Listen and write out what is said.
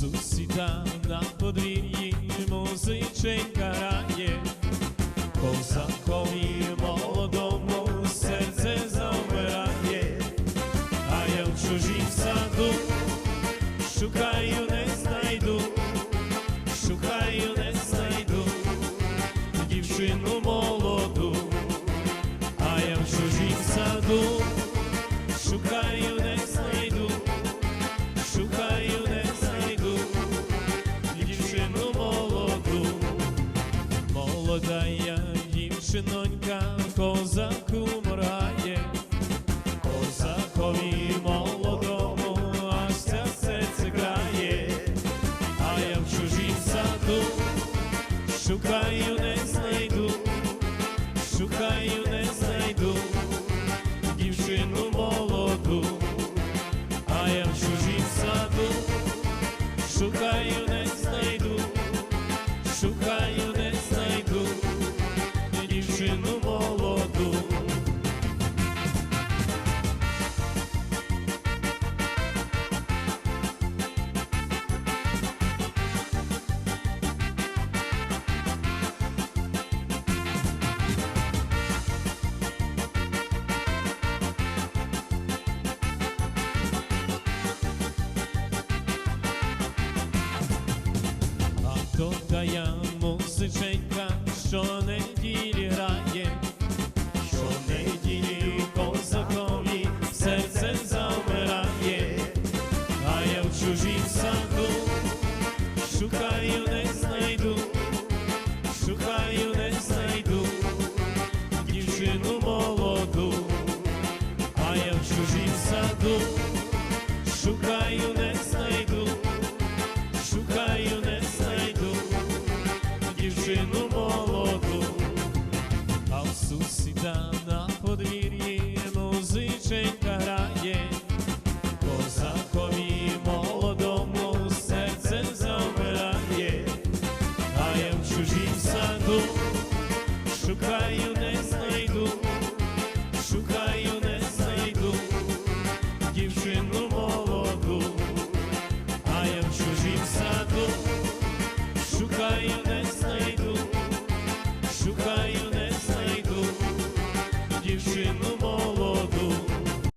сіда на подвір'ї музиченька грає, козакові молодому серце завмирає, а я в чужім саду шукаю, не знайду, шукаю, не знайду. Дівчину молода я дівчинонька, козаку моргає, козакові молодому, аж серце грає, а я в чужім саду шукаю, не знайду, шукаю, не знайду дівчину молоду, а я в чужім саду шукаю, не знайду, шукаю, то та я музиченька, що неділі грає, що неділі козакові серце завмирає, а я в чужім саду шукаю, не знайду, шукаю, не знайду дівчину молоду, а я в чужім саду шукаю, дівчину молоду, а в сусіда на подвір'ї музиченька грає, козакові молодому серце завмирає, а я в чужім саду шукаю, знайду,